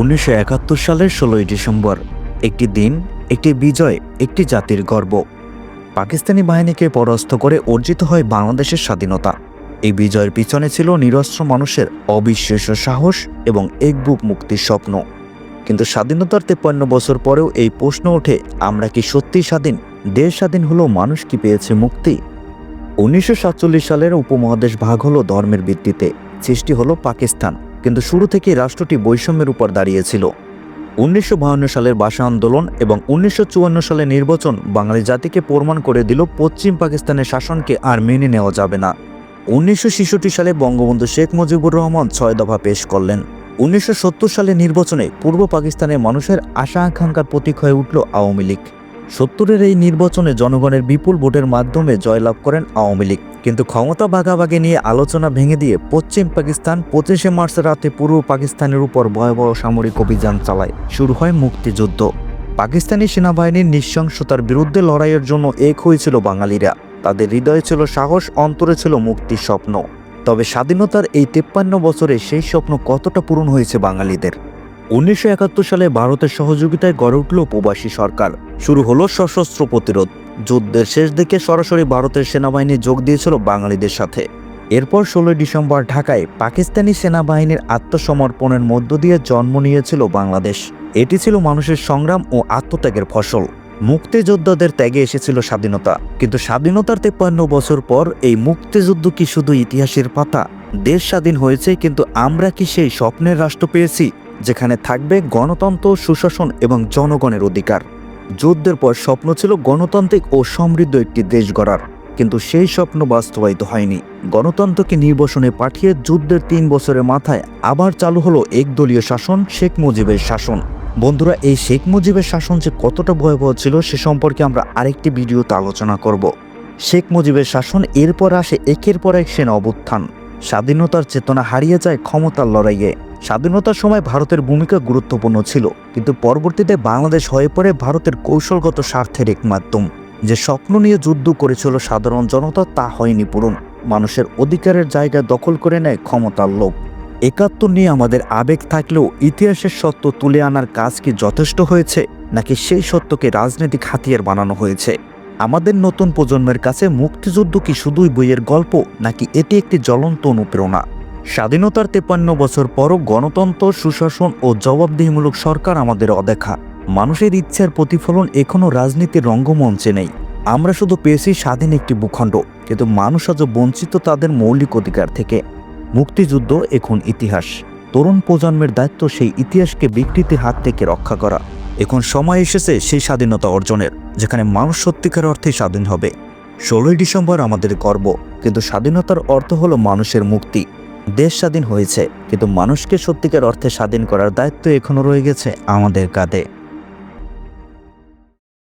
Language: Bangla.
উনিশশো একাত্তর সালের ষোলোই ডিসেম্বর। একটি দিন, একটি বিজয়, একটি জাতির গর্ব। পাকিস্তানি বাহিনীকে পরাস্ত করে অর্জিত হয় বাংলাদেশের স্বাধীনতা। এই বিজয়ের পিছনে ছিল নিরস্ত্র মানুষের অবিশ্বাস্য সাহস এবং একবুক মুক্তির স্বপ্ন। কিন্তু স্বাধীনতার তেপ্পান্ন বছর পরেও এই প্রশ্ন ওঠে, আমরা কি সত্যি স্বাধীন? দেশ স্বাধীন হলেও মানুষ কি পেয়েছে মুক্তি? উনিশশো সাতচল্লিশ সালের উপমহাদেশ ভাগ হলো ধর্মের ভিত্তিতে, সৃষ্টি হলো পাকিস্তান। কিন্তু শুরু থেকেই রাষ্ট্রটি বৈষম্যের উপর দাঁড়িয়েছিল। উনিশশো সালের ভাষা আন্দোলন এবং উনিশশো সালের নির্বাচন বাঙালি জাতিকে প্রমাণ করে দিল, পশ্চিম পাকিস্তানের শাসনকে আর মেনে নেওয়া যাবে না। উনিশশো সালে বঙ্গবন্ধু শেখ মুজিবুর রহমান ছয় দফা পেশ করলেন। উনিশশো সালের নির্বাচনে পূর্ব পাকিস্তানের মানুষের আশা আকাঙ্ক্ষার প্রতীক হয়ে উঠল আওয়ামী লীগ। সত্তরের এই নির্বাচনে জনগণের বিপুল ভোটের মাধ্যমে জয়লাভ করেন আওয়ামী লীগ। কিন্তু ক্ষমতা ভাগাভাগি নিয়ে আলোচনা ভেঙে দিয়ে পশ্চিম পাকিস্তান পঁচিশে মার্চ রাতে পূর্ব পাকিস্তানের উপর ভয়াবহ সামরিক অভিযান চালায়। শুরু হয় মুক্তিযুদ্ধ। পাকিস্তানি সেনাবাহিনীর নৃশংসতার বিরুদ্ধে লড়াইয়ের জন্য এক হয়েছিল বাঙালিরা। তাদের হৃদয়ে ছিল সাহস, অন্তরে ছিল মুক্তির স্বপ্ন। তবে স্বাধীনতার এই তেপ্পান্ন বছরে সেই স্বপ্ন কতটা পূরণ হয়েছে বাঙালিদের? উনিশশো একাত্তর সালে ভারতের সহযোগিতায় গড়ে উঠল প্রবাসী সরকার। শুরু হলো সশস্ত্র প্রতিরোধ। যুদ্ধের শেষ দিকে সরাসরি ভারতের সেনাবাহিনী যোগ দিয়েছিল বাঙালিদের সাথে। এরপর ষোলোই ডিসেম্বর ঢাকায় পাকিস্তানি সেনাবাহিনীর আত্মসমর্পণের মধ্য দিয়ে জন্ম নিয়েছিল বাংলাদেশ। এটি ছিল মানুষের সংগ্রাম ও আত্মত্যাগের ফসল। মুক্তিযোদ্ধাদের ত্যাগে এসেছিল স্বাধীনতা। কিন্তু স্বাধীনতার তেপ্পান্ন বছর পর এই মুক্তিযুদ্ধ কি শুধু ইতিহাসের পাতা? দেশ স্বাধীন হয়েছে, কিন্তু আমরা কি সেই স্বপ্নের রাষ্ট্র পেয়েছি? যেখানে থাকবে গণতন্ত্র, সুশাসন এবং জনগণের অধিকার। যুদ্ধের পর স্বপ্ন ছিল গণতান্ত্রিক ও সমৃদ্ধ একটি দেশ গড়ার, কিন্তু সেই স্বপ্ন বাস্তবায়িত হয়নি। গণতন্ত্রকে নির্বাসনে পাঠিয়ে যুদ্ধের তিন বছরের মাথায় আবার চালু হলো একদলীয় শাসন, শেখ মুজিবের শাসন। বন্ধুরা, এই শেখ মুজিবের শাসন যে কতটা ভয়াবহ ছিল সে সম্পর্কে আমরা আরেকটি ভিডিওতে আলোচনা করব। শেখ মুজিবের শাসন এরপর আসে একের পর এক সেনা অবুত্থান স্বাধীনতার চেতনা হারিয়ে যায় ক্ষমতার লড়াইয়ে। স্বাধীনতার সময় ভারতের ভূমিকা গুরুত্বপূর্ণ ছিল, কিন্তু পরবর্তীতে বাংলাদেশ হয়ে পড়ে ভারতের কৌশলগত স্বার্থের এক মাধ্যম যে স্বপ্ন নিয়ে যুদ্ধ করেছিল সাধারণ জনতা তা হয়নি পূরণ, মানুষের অধিকারের জায়গা দখল করে নেয় ক্ষমতার লোভ। একাত্তর নিয়ে আমাদের আবেগ থাকলেও ইতিহাসের সত্য তুলে আনার কাজ কি যথেষ্ট হয়েছে, নাকি সেই সত্যকে রাজনৈতিক হাতিয়ার বানানো হয়েছে? আমাদের নতুন প্রজন্মের কাছে মুক্তিযুদ্ধ কি শুধুই বইয়ের গল্প, নাকি এটি একটি জ্বলন্ত অনুপ্রেরণা? স্বাধীনতার তেপান্ন বছর পরও গণতন্ত্র, সুশাসন ও জবাবদিহিমূলক সরকার আমাদের অদেখা। মানুষের ইচ্ছার প্রতিফলন এখনও রাজনীতির রঙ্গমঞ্চে নেই। আমরা শুধু পেয়েছি স্বাধীন একটি ভূখণ্ড, কিন্তু মানুষ আজও বঞ্চিত তাদের মৌলিক অধিকার থেকে। মুক্তিযুদ্ধ এখন ইতিহাস। তরুণ প্রজন্মের দায়িত্ব সেই ইতিহাসকে বিকৃতির হাত থেকে রক্ষা করা। এখন সময় এসেছে সেই স্বাধীনতা অর্জনের, যেখানে মানুষ সত্যিকার অর্থে স্বাধীন হবে। ষোলোই ডিসেম্বর আমাদের গর্ব, কিন্তু স্বাধীনতার অর্থ হলো মানুষের মুক্তি। দেশ স্বাধীন হয়েছে, কিন্তু মানুষকে সত্যিকার অর্থে স্বাধীন করার দায়িত্ব এখনও রয়ে গেছে আমাদের কাঁধে।